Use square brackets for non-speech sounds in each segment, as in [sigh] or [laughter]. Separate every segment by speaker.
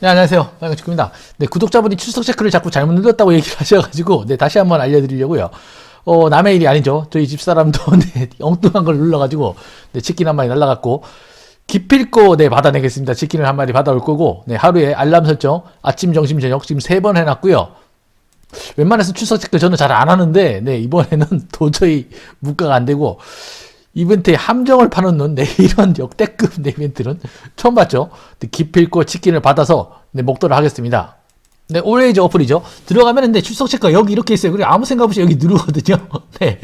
Speaker 1: 네, 안녕하세요. 빨간축구입니다. 네, 구독자분이 출석 체크를 자꾸 잘못 눌렀다고 얘기를 [laughs] 하셔가지고, 네, 다시 한번 알려드리려고요. 어, 남의 일이 아니죠. 저희 집사람도, [laughs] 네, 엉뚱한 걸 눌러가지고, 네, 치킨 한 마리 날라갔고, 기필코, 네, 받아내겠습니다. 치킨을 한 마리 받아올 거고, 네, 하루에 알람 설정, 아침, 점심, 저녁, 지금 세 번 해놨고요. 웬만해서 출석 체크 저는 잘 안 하는데, 네, 이번에는 [laughs] 도저히 묵과가 안 되고, 이벤트에 함정을 파놓는 네, 이런 역대급 네, 이벤트는 처음 봤죠. 네, 기필코 치킨을 받아서 네, 목도를 하겠습니다. 네, 올레이즈 어플이죠. 들어가면 근데 출석 체크가 여기 이렇게 있어요. 그리고 아무 생각 없이 여기 누르거든요. [laughs] 네.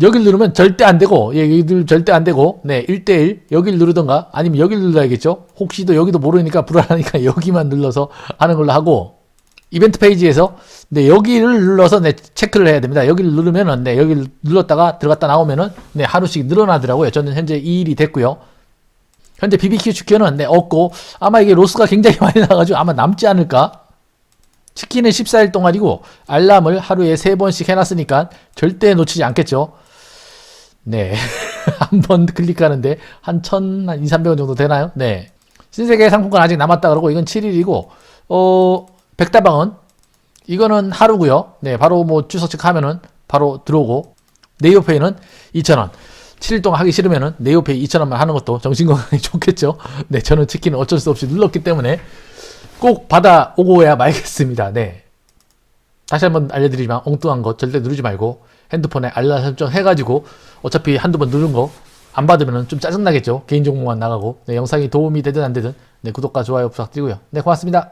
Speaker 1: 여길 누르면 절대 안 되고, 예, 여기 누르 절대 안 되고, 네, 1대1, 여길 누르던가, 아니면 여길 눌러야겠죠? 혹시도 여기도 모르니까 불안하니까 [laughs] 여기만 눌러서 하는 걸로 하고, 이벤트 페이지에서 네 여기를 눌러서 네 체크를 해야 됩니다. 여기를 누르면은 네 여기를 눌렀다가 들어갔다 나오면은 네 하루씩 늘어나더라고요. 저는 현재 2일이 됐고요. 현재 BBQ 치킨은 네 없고 아마 이게 로스가 굉장히 [laughs] 많이 나가지고 아마 남지 않을까. 치킨은 14일 동안이고 알람을 하루에 3번씩 해놨으니까 절대 놓치지 않겠죠. 네. [laughs] 한 번 클릭하는데 한 1,000, 한 2, 300원 정도 되나요? 네. 신세계 상품권 아직 남았다 그러고 이건 7일이고 어 백다방은 이거는 하루고요. 네, 바로 뭐 주석 체크하면은 바로 들어오고 네이버페이는 2,000원. 7일 동안 하기 싫으면은 네이버페이 2,000원만 하는 것도 정신건강에 [laughs] 좋겠죠. 네, 저는 치킨은 어쩔 수 없이 눌렀기 때문에 꼭 받아오고야 말겠습니다. 네. 다시 한번 알려드리지만 엉뚱한 거 절대 누르지 말고 핸드폰에 알람 설정 해가지고 어차피 한두 번 누른 거 안 받으면 좀 짜증나겠죠. 개인정보만 나가고 네, 영상이 도움이 되든 안 되든 네, 구독과 좋아요 부탁드리고요. 네, 고맙습니다.